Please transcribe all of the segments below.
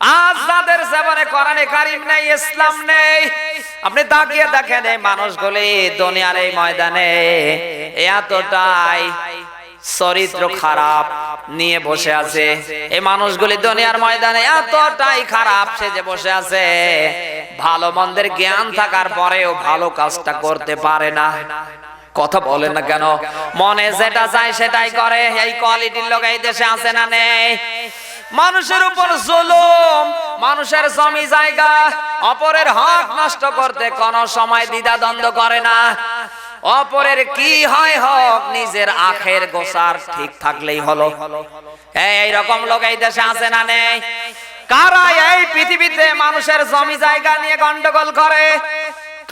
আজ যাদের জীবনে কোরআনে কারিম নেই, ইসলাম নেই। আপনি তাকিয়ে দেখেন এই মানুষগুলি দুনিয়ার এই ময়দানে এতটাই চরিত্র খারাপ নিয়ে বসে আছে। এই মানুষগুলি দুনিয়ার ময়দানে এতটাই খারাপ সে যে বসে আছে। ভালো মন্দের জ্ঞান থাকার পরেও ভালো কাজটা করতে পারে না। কথা বলেন না কেন? মনে যেটা চায় সেটাই করে। এই কোয়ালিটির লোক এই দেশে আছে না নেই? মানুষের উপর জুলুম মানুষের জমি জায়গা অপরের হক নষ্ট করতে কোনো সময় দ্বিধা দ্বন্দ্ব করে না। অপরের কি হয় হোক নিজের আখের গোসার ঠিক থাকলেই হলো। এই রকম লোক এই দেশে আছে না নেই। কারা এই পৃথিবীতে মানুষের জমি জায়গা নিয়ে গন্ডগোল করে?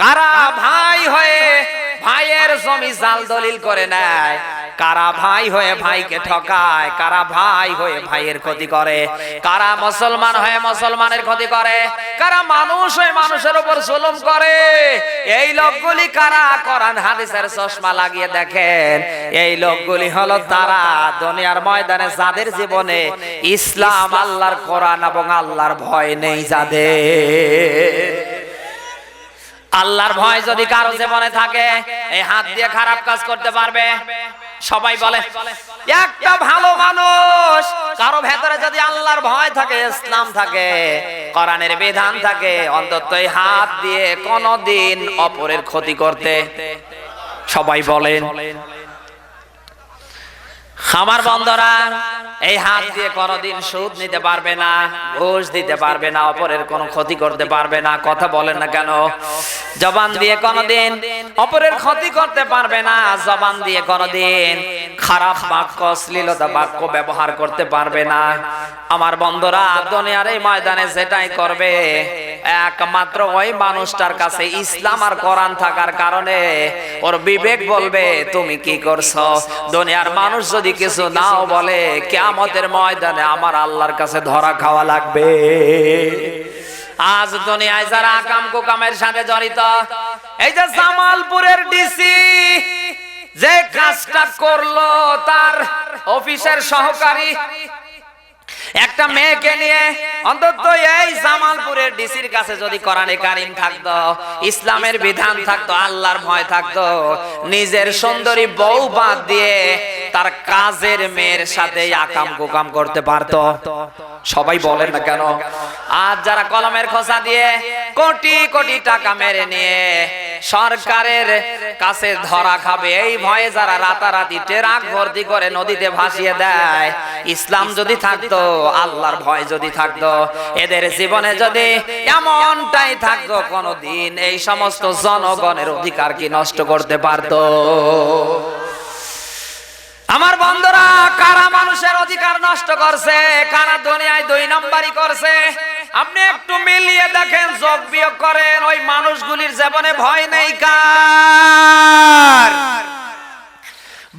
কারা? ভাই হয়ে ভাইয়ের জমি জাল দলিল করে নেয়? কারা ভাই হয়ে ভাইকে ঠকায়, কারা ভাই হয়ে ভাইয়ের ক্ষতি করে, কারা মুসলমান হয়ে মুসলমানের ক্ষতি করে, কারা মানুষ হয়ে মানুষের উপর জুলুম করে। এই লোকগুলি কারা? কোরআন, হাদিসের চশমা লাগিয়ে দেখেন। এই লোকগুলি হলো তারা দুনিয়ার ময়দানে যাদের জীবনে ইসলাম আল্লাহর কোরআন এবং আল্লাহর ভয় নেই যাদের। আল্লাহর ভয় যদি কারও জীবনে থাকে এই হাত দিয়ে খারাপ কাজ করতে পারবে। সবাই বলে একটা ভালো মানুষ কারও ভেতরে যদি আল্লাহর ভয় থাকে ইসলাম থাকে কোরআনের বিধান থাকে অন্তত এই হাত দিয়ে কোনোদিন অপরের ক্ষতি করতে সবাই বলেন। আমার বন্ধরা, এই হাত দিয়ে কোনোদিন সুদ নিতে পারবে না, ঘুষ দিতে পারবে না, অপরের কোনো ক্ষতি করতে পারবে না, কথা বলেন না কেন? জবান দিয়ে কোনোদিন অপরের ক্ষতি করতে পারবে না, জবান দিয়ে কোনোদিন খারাপ বাক্য, অশ্লীলতা বাক্য ব্যবহার করতে পারবে না। আমার বন্ধুরা, দুনিয়ার এই ময়দানে যেটাই করবে, একমাত্র ওই মানুষটার কাছে ইসলাম আর কোরআন থাকার কারণে ওর বিবেক বলবে, তুমি কি করছ? দুনিয়ার মানুষ যদি কিছু নাও বলে, কেয়ামতের ময়দানে আমার আল্লাহর কাছে ধরা খাওয়া লাগবে। আজ দুনিয়ায় যারা আকাম কুকামের সাথে জড়িত, এই যে জামালপুরের ডিসি কাজটা করল তার অফিসের সহকারী। একটা মেয়েকে নিয়ে অন্তত এই জামালপুরের ডিসির কাছে যদি কোরআনে কারিম থাকতো, ইসলামের বিধান থাকতো, আল্লাহর ভয় থাকতো, নিজের সুন্দরী বউ বাদ দিয়ে তার কাজের মেয়ের সাথে আকাম কুকাম করতে পারতো। সবাই বলেন না কেন? আর যারা কলমের খোসা দিয়ে কোটি কোটি টাকা মেরে নিয়ে সরকারের কাছে ধরা খাবে। এই ভয়ে যারা রাতারাতি ট্রাক ভর্তি করে নদীতে ভাসিয়ে দেয়, ইসলাম যদি থাকতো, আল্লাহর ভয় যদি থাকতো, এদের জীবনে যদি এমনটাই থাকতো, কোনদিন এই সমস্ত জনগণের অধিকার কি নষ্ট করতে পারতো? আমার বন্ধুরা, কারা মানুষের অধিকার নষ্ট করছে, কারা দুনিয়ায় দুই নম্বরই করছে? আপনি একটু মিলিয়ে দেখেন, যোগ বিয়োগ করেন, ওই মানুষগুলির জীবনে ভয় নেই কার?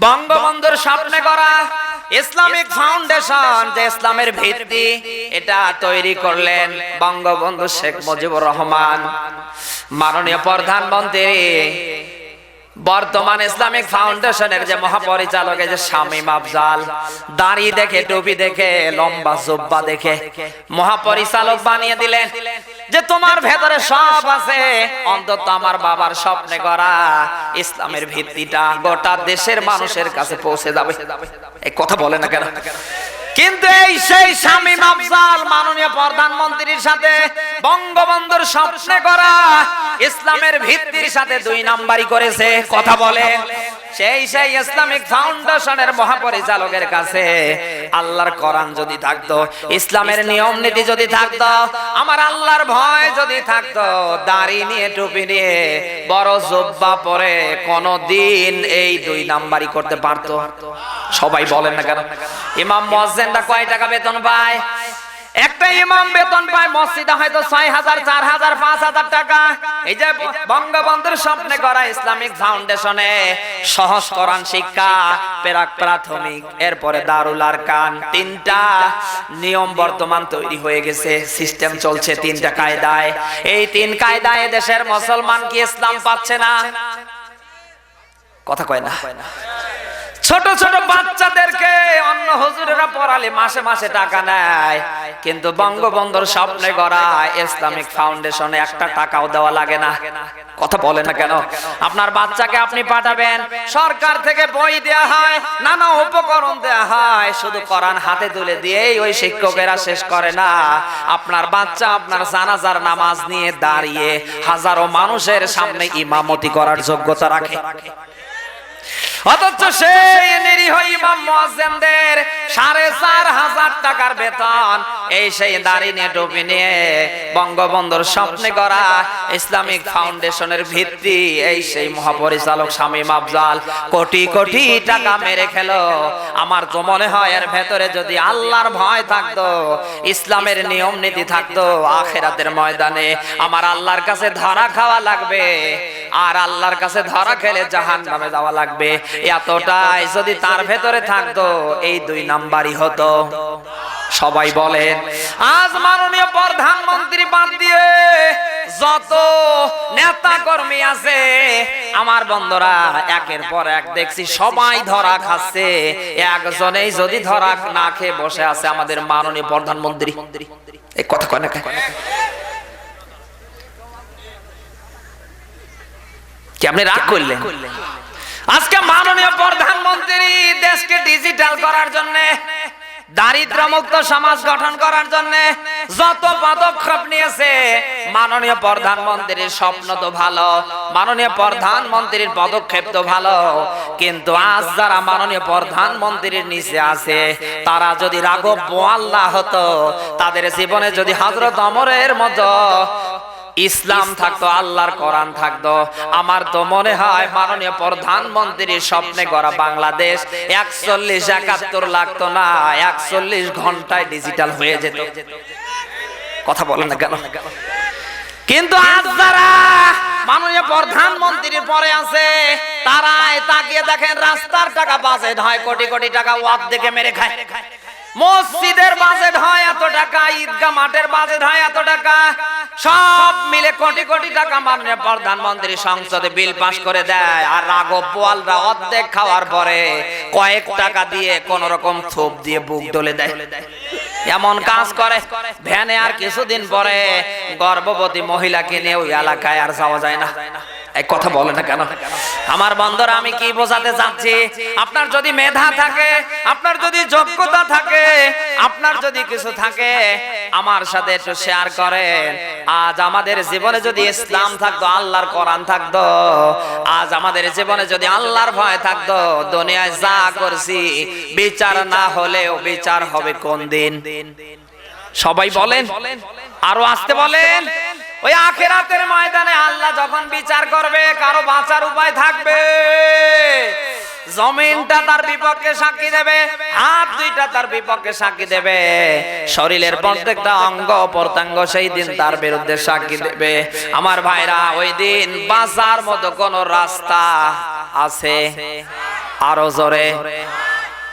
বঙ্গবন্ধুর স্বপ্নে করা ইসলামিক ফাউন্ডেশন যে ইসলামের ভিত্তি, এটা তৈরি করলেন বঙ্গবন্ধু শেখ মুজিবুর রহমান। মাননীয় প্রধানমন্ত্রী বর্তমান ইসলামিক ফাউন্ডেশনের যে মহাপরিচালক যে শামীম আফজাল দাড়ি দেখে, টুপি দেখে, লম্বা জুব্বা দেখে মহাপরিচালক বানিয়ে দিলেন যে তোমার ভেতরে সব আছে। অন্তত আমার বাবার স্বপ্নে করা ইসলামের ভিত্তিটা গোটা দেশের মানুষের কাছে পৌঁছে যাবে। এই কথা বলে না কেন? কিন্তু এই সেই স্বামী আফজাল মাননীয় প্রধানমন্ত্রীর সাথে বঙ্গবন্ধুর স্বপ্নে করা ইসলামের ভিত্তির সাথে দুই নাম্বারই করেছে। কথা বলে। সেই সেই ইসলামিক ফাউন্ডেশনের মহাপরিচালকের কাছে আল্লাহর কোরআন যদি থাকতো, ইসলামের নিয়ম নীতি যদি থাকতো, আমার আল্লাহর ভয় যদি থাকতো, দাড়ি নিয়ে, টুপি নিয়ে, বড় জব্বা পরে কোন দিন এই দুই নাম্বারই করতে পারতো। সবাই বলেন না কেন? ইমাম মসজিদটা কয় টাকা বেতন পায়? একটা ইমাম বেতন পায় মসজিদে হয়তো ছয় হাজার, চার হাজার, পাঁচ হাজার টাকা। এই যে বঙ্গবন্ধুর স্বপ্নে করা ইসলামিক ফাউন্ডেশনে সহজ কোরআন শিক্ষা, প্রাক প্রাথমিক, এরপরে দারুল আরকান, তিনটা নিয়ম বর্তমান তৈরি হয়ে গেছে, সিস্টেম চলছে তিনটা কায়দায়। এই তিন কায়দায় দেশের মুসলমান কি ইসলাম পাচ্ছে না? কথা কয় না। ছোট ছোট বাচ্চাদেরকে অন্য হুজুরেরা পড়ালে মাসে মাসে টাকা নেয়। কিন্তু বঙ্গবন্ধুর স্বপ্নে গড়া ইসলামিক ফাউন্ডেশনে একটা টাকাও দেওয়া লাগে না। কথা বলে না কেন? আপনার বাচ্চাকে আপনি পাঠাবেন সরকার থেকে বই দেয়া হয় নানা উপকরণ দেয়া হয় শুধু কোরআন হাতে তুলে দিয়েই ওই শিক্ষকেরা শেষ করে না। আপনার বাচ্চা আপনার জানাজার নামাজ নিয়ে দাঁড়িয়ে হাজারো মানুষের সামনে ইমামতি করার যোগ্যতা রাখে। অথচ সেই নিরীহ ইমাম মুয়াজ্জিনদের সাড়ে চার হাজার টাকার বেতন। এই সেই দাড়ি নিয়ে টুপি নিয়ে বঙ্গবন্ধুর স্বপ্নে করা ইসলামিক ফাউন্ডেশনের ভিত্তি, এই সেই মহাপরিচালক শামীম আফজাল কোটি কোটি টাকা মেরে খেলো। আমার তো মনে হয় এর ভেতরে যদি আল্লাহর ভয় থাকতো, ইসলামের নিয়ম নীতি থাকতো, আখেরাতের ময়দানে আমার আল্লাহর কাছে ধরা খাওয়া লাগবে। আর আল্লাহর কাছে ধরা খেলে জাহান নামে যাওয়া লাগবে। এতটাই যদি তার ভেতরে থাকতো, এই দুই নাম্বারই হতো। সবাই বলেন, আজ মাননীয় প্রধানমন্ত্রী বাদ দিয়ে যত নেতা কর্মী আছে, আমার বন্ধুরা, একের পর এক দেখছি সবাই ধরা খাচ্ছে। একজনেই যদি ধরা না খেয়ে বসে আছে আমাদের মাননীয় প্রধানমন্ত্রী। এই কথা কয় না কি আপনি রাগ করলেন। আজকে মাননীয় প্রধানমন্ত্রী দেশকে ডিজিটাল করার জন্য দারিদ্র মুক্ত সমাজ গঠন করার জন্য যত পদক্ষেপ নিয়েছে, মাননীয় প্রধানমন্ত্রীর স্বপ্ন তো ভালো, মাননীয় প্রধানমন্ত্রীর পদক্ষেপ তো ভালো, কিন্তু আজ যারা মাননীয় প্রধানমন্ত্রীর নিচে আছে, তারা যদি রাঘব বোয়াল্লা হতো, তাদের জীবনে যদি হজরত অমরের মতো ইসলাম থাকতো, আল্লাহর কোরআন থাকতো। আমার তো মনে হয় মাননীয় প্রধানমন্ত্রীর স্বপ্নে গড়া বাংলাদেশ একচল্লিশ একাত্তর লাগতো না, একচল্লিশ ঘন্টায় ডিজিটাল হয়ে যেত। কথা বলেন না কেন? কিন্তু আজ যারা মাননীয় প্রধানমন্ত্রীর পরে আছে, তারাই তাকিয়ে দেখেন রাস্তার টাকা বাজেট হয়, কোটি কোটি টাকা ওয়াক দেখে মেরে খায়। মসজিদের বাজেট হয় এত টাকা, ঈদগাহ মাঠের বাজেট হয় এত টাকা। সব মিলে কোটি কোটি টাকা মাননীয় প্রধানমন্ত্রী সংসদে বিল পাস করে দেয়। আর রাঘব পোয়ালরা অর্ধেক খাওয়ার পরে কয়েক টাকা দিয়ে কোন রকম থোপ দিয়ে বুক ডলে দেয়। এমন কাজ করে, ভ্যানে আর কিছুদিন পরে গর্ভবতী মহিলাকে নিয়ে ওই এলাকায় আর যাওয়া যায় না। এই কথা বলে না কেন? আমার বন্ধুরা, আমি কি বোঝাতে চাচ্ছি? আপনার যদি মেধা থাকে, আপনার যদি যোগ্যতা থাকে, আপনার যদি কিছু থাকে, আমার সাথে একটু শেয়ার করেন। আজ আমাদের জীবনে যদি ইসলাম থাকতো, আল্লাহর কোরআন থাকতো, আজ আমাদের জীবনে যদি আল্লাহর ভয় থাকতো, দুনিয়ায় যা করছি, বিচার না হলেও বিচার হবে কোন দিন? সবাই বলেন, আরও আসতে বলেন। ওই আখেরাতের ময়দানে আল্লাহ যখন বিচার করবে, কারও বাঁচার উপায় থাকবে। জমিনটা তার বিপক্ষে সাক্ষী দেবে, হাত দুইটা তার বিপক্ষে সাক্ষী দেবে। শরীরের প্রত্যেকটা অঙ্গ প্রত্যঙ্গ সেই দিন তার বিরুদ্ধে সাক্ষী দেবে। আমার ভাইরা, ওই দিন বাঁচার মতো কোন রাস্তা আছে? আরও জোরে।